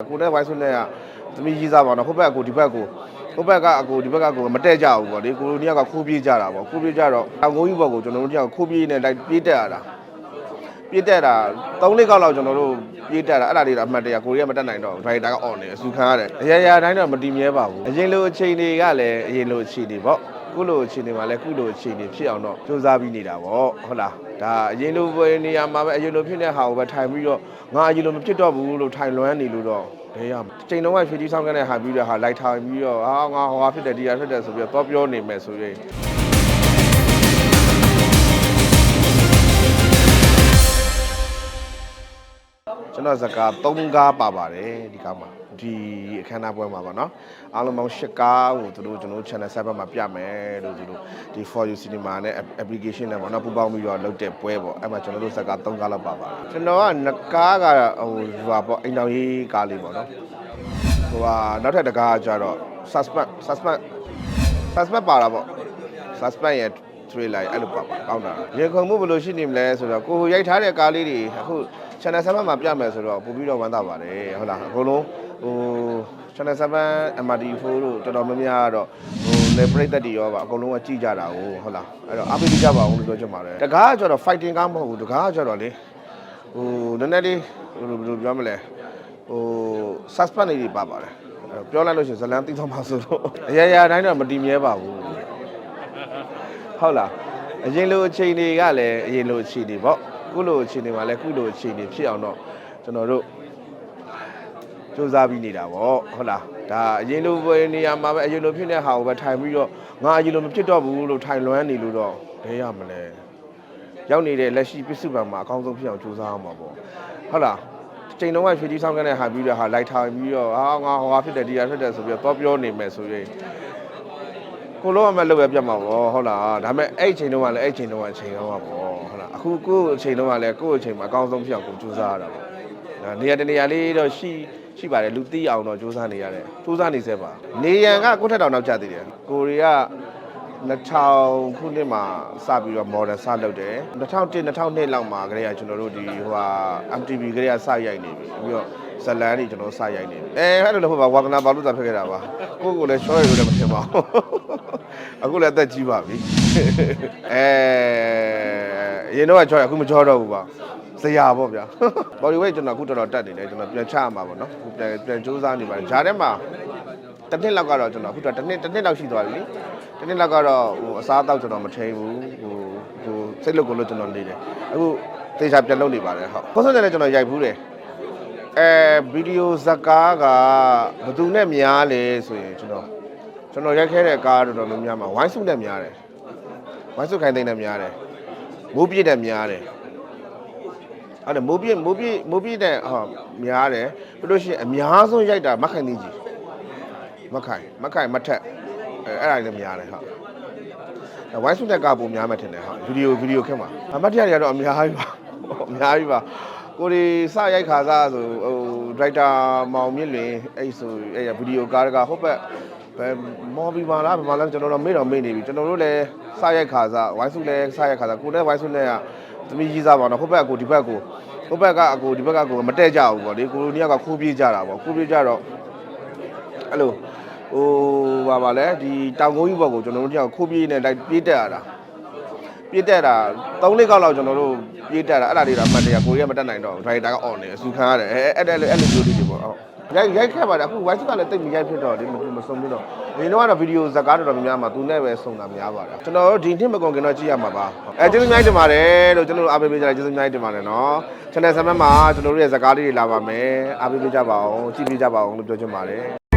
ကိုနဲ့ဝိုင်းဆွနဲ့ကသမီးကြီးစားပါတော့ဟိုဘက်အကိုဒီဘက်ကိုဟိုဘက်ကအကိုဒီဘက်ကအကိုမတက်ကြဘူးပေါ့လေကိုလိုနှစ်ယောက်ကခိုးပြေးကြတာပေါ့ခိုးပြေးကြတော့အငိုးကြီးဘက်ကိုကျွန်တော်တို့တစ်ယောက်ခိုးပြေးနေလိုက်ပြေးတက်ရတာပြေးတက်တာ၃လေးကောက်လောက်ကျွန်တော်တို့ပြေးတက်တာအဲ့ဒါလေးတော့အမှတ်တရကိုရီးယားမတက်နိုင်တော့ဒရိုက်တာကအော်နေအဆူခံရတယ်အရာရာတိုင်းတော့မတည်မြဲပါဘူးအရင်လိုအချိန်တွေကလည်းအရင်လိုအချိန်တွေပေါ့ခုလိုအချိန်တွေမှာလည်းခုလိုအချိန်တွေဖြစ်အောင်တော့စူးစမ်းပြီးနေတာပေါ့ဟုတ်လား ဒါအရင်လိုပဲနေရာမှာပဲအရင်လိုဖြစ်တဲ့ဟာကိုပဲထိုင်ပြီးတော့ငါအရင်လိုမဖြစ်တော့ဘူးလို့ထိုင်လွမ်းနေလို့တော့ဘယ်ရမလဲချိန်တော့ကရွှေကြီးဆောင်ကနေဟာပြီးတော့ဟာလိုက်ထိုင်ပြီးတော့ဟာငါဟောဟာဖြစ်တယ်ဒီဟာဖြစ်တယ်ဆိုပြီးတော့ပြောနေမယ်ဆိုရင် ကျွန်တော်ဇကာ3ကားပါပါတယ်ဒီကားမှာဒီအခမ်းအနားပွဲမှာပေါ့နော်အားလုံးပေါင်း10ကားကိုတို့ကျွန်တော် channel server မှာပြမယ်လို့တို့ဒီ for you cinema နဲ့ application နဲ့ပေါ့နော်ပူးပေါင်းပြီးတော့လုပ်တဲ့ပွဲပေါ့အဲ့မှာကျွန်တော်တို့ဇကာ3ကားလောက်ပါပါတယ်ကျွန်တော်က2ကားကဟိုဟိုပါပေါ့အိမ်တော်ရေးကားလေးပေါ့နော်ဟိုဟာနောက်ထပ်တကားကကြတော့ suspect suspect suspect ပါတာပေါ့ suspect ရဲ့ trailer အဲ့လိုပါပါကောင်းတာရေခုံမှုဘယ်လိုရှိနေမလဲဆိုတော့ကိုရိုက်ထားတဲ့ကားလေးတွေအခု channel 7မှာပြမယ်ဆိုတော့ပို့ပြီးတော့ဝမ်းသာပါတယ်ဟုတ်လားအကုန်လုံးဟို channel 7 MRT4 တို့တော်တော်များများကတော့ဟိုလေပရိသတ်တွေရောပါအကုန်လုံးကကြည့်ကြတာကိုဟုတ်လားအဲ့တော့အားပေးကြပါအောင်လို့ပြောချင်ပါတယ်တကားကကျတော့ fighting ကားမဟုတ်ဘူးတကားကကျတော့လေဟိုနည်းနည်းလေးဟိုဘယ်လိုပြောမလဲဟို suspense လေးတွေပါပါတယ်အဲ့တော့ပြောလိုက်လို့ရှိရင်ဇလန်းသိသွားမှာဆိုတော့အရာရာတိုင်းတော့မတည်မြဲပါဘူးဟုတ်လားအရင်လိုအချိန်တွေကလည်းအရင်လိုအချိန်တွေပေါ့ ခုလိုအချိန်တွေမှာလည်းခုလိုအချိန်တွေဖြစ်အောင်တော့ကျွန်တော်တို့စူးစမ်းပြီးနေတာပေါ့ဟုတ်လားဒါအရင်လိုပဲနေရာမှာပဲအရင်လိုဖြစ်တဲ့ဟာကိုပဲထိုင်ပြီးတော့ငါအရင်လိုမဖြစ်တော့ဘူးလို့ထိုင်လွမ်းနေလို့တော့ဘယ်ရမလဲရောက်နေတဲ့လက်ရှိပစ္စုပန်မှာအကောင်းဆုံးဖြစ်အောင်စူးစမ်းအောင်ပါပေါ့ဟုတ်လားချိန်တော့ကရွှေကြီးဆောင်ကနေဟာပြီးတော့ဟာလိုက်ထိုင်ပြီးတော့ဟာငါဟောဟာဖြစ်တယ်ဒီဟာဖြစ်တယ်ဆိုပြီးတော့ပြောနေမယ်ဆိုရင်ကိုလုံးဝမလုပ်ရပြတ်မှာပေါ့ဟုတ်လားဒါပေမဲ့အဲ့အချိန်တုန်းကလည်းအဲ့အချိန်တုန်းကအချိန်တုန်းကပေါ့ဟုတ်လား အခုကိုယ့်အချိန်တုန်းကလည်းကိုယ့်အချိန်မှာအကောင်းဆုံးဖြစ်အောင်ကိုကြိုးစားရတာပေါ့ဒါနေရာတနေရာလေးတော့ရှိရှိပါတယ်လူသိအောင်တော့ကြိုးစားနေရတယ်ကြိုးစားနေစေပါနေရန်ကကိုယ့်ထက်တောင်နောက်ကျသေးတယ်ကိုရီးယား2000ခုနှစ်မှာစပြီးတော့ model စလုပ်တယ်2001 2002လောက်မှာကလေးကကျွန်တော်တို့ဒီဟိုဟာ MTV ကလေးကစရိုက်နေပြီပြီးတော့ဇလန်းတွေကျွန်တော်စရိုက်နေပြီအဲအဲ့လိုလည်းဟုတ်ပါဝါကနာဘာလို့သာဖြစ်ခဲ့တာပါကိုယ့်ကိုယ်လည်း short ရလို့လည်းမထင်ပါဘူးအခုလည်းအသက်ကြီးပါပြီအဲ အရင်တော့ကြောက်ရအခုမကြောက်တော့ဘူးပါဇရာပေါ့ဗျာ body weight ကျွန်တော်အခုတော်တော်တက်နေတယ်ကျွန်တော်ပြန်ချရမှာပေါ့နော်အခုပြန်ပြန်စူးစမ်းနေပါတယ်ဂျားထဲမှာတစ်နှစ်လောက်ကတော့ကျွန်တော်အခုတော့တစ်နှစ်တစ်နှစ်လောက်ရှိသွားပြီလေတစ်နှစ်လောက်ကတော့ဟိုအစားအသောက်ကျွန်တော်မထိန်ဘူးဟိုဟိုစိတ်လုတ်ကိုလို့ကျွန်တော်နေတယ်အခုသေချာပြန်လုပ်နေပါတယ်ဟုတ်ကိုယ်ဆုံးတယ်လည်းကျွန်တော်ရိုက်ဘူးတယ်အဲဗီဒီယိုဇာကားကဘယ်သူနဲ့များလဲဆိုရင်ကျွန်တော်ကျွန်တော်ရိုက်ခဲ့တဲ့ကားတော်တော်များများမှာဝိုင်းစုနဲ့များတယ်ဝိုင်းစုခိုင်သိန်းနဲ့များတယ် မိုးပြည့်နဲ့များတယ်အဲ့ဒါမိုးပြည့်မိုးပြည့်မိုးပြည့်တဲ့ဟောများတယ်ပြီးလို့ရှိရင်အများဆုံးရိုက်တာမက်ခိုင်သေးကြီးမက်ခိုင်မက်ခိုင်မထက်အဲအဲ့ဒါလည်းများတယ်ဟာဝိုင်းစုတဲ့ကပုံများမှထင်တယ်ဟာဗီဒီယိုဗီဒီယိုခက်မှာအမတ်တရားတွေကတော့အများကြီးပါအများကြီးပါကိုဒီစရိုက်ခါစားဆိုဟိုဒရိုက်တာမောင်မြင့်လွင်အဲ့ဆိုအဲ့ဗီဒီယိုကားကဟုတ်ဘက် ဘယ်မော်ဘီမာလားဘယ်မှာလဲကျွန်တော်တို့မေ့တော့မေ့နေပြီကျွန်တော်တို့လည်းစရိုက်ခါစားဝိုင်းစုလည်းစရိုက်ခါစားကိုလည်းဝိုင်းစုနဲ့ကသမီးကြီးစားပါတော့ဟုတ်ဘက်ကိုဒီဘက်ကိုဟိုဘက်ကအကိုဒီဘက်ကကိုမတက်ကြဘူးပေါ့လေကိုလိုနှစ်ယောက်ကခိုးပြေးကြတာပေါ့ခိုးပြေးကြတော့အဲ့လိုဟိုပါပါလဲဒီတောင်ကုန်းကြီးဘက်ကိုကျွန်တော်တို့တယောက်ခိုးပြေးနေလိုက်ပြေးတက်ရတာပြေးတက်တာ၃လေးကောက်လောက်ကျွန်တော်တို့ပြေးတက်တာအဲ့ဒါလေးတော့အမှတ်တရကိုရီးယားမတက်နိုင်တော့ဒရိုက်တာကအော်နေအဆူခံရတယ်အဲအဲ့အဲ့အဲ့လိုမျိုးလေးတွေပေါ့ဟုတ် ရိုက်ရိုက်ခဲ့ပါတယ်အခု white ကလည်းတိတ်မရိုက်ဖြစ်တော့ဒီမမဆုံးဘူးတော့ဒီတော့ကတော့ဗီဒီယိုဇာတ်ကားတော်တော်များများမှာသူနဲ့ပဲစုံတာများပါတယ်ကျွန်တော်တို့ဒီနှစ်မကုန်ခင်တော့ကြည့်ရမှာပါအဲကျေးဇူးများတင်ပါတယ်လို့ကျွန်တော်တို့အားပေးပေးကြတယ်ကျေးဇူးများတင်ပါတယ်နော် channel ဆမ်မမှာကျွန်တော်တို့ရဲ့ဇာတ်ကားလေးတွေလာပါမယ်အားပေးပေးကြပါအောင်ကြည့်ပေးကြပါအောင်လို့ပြောချင်ပါတယ်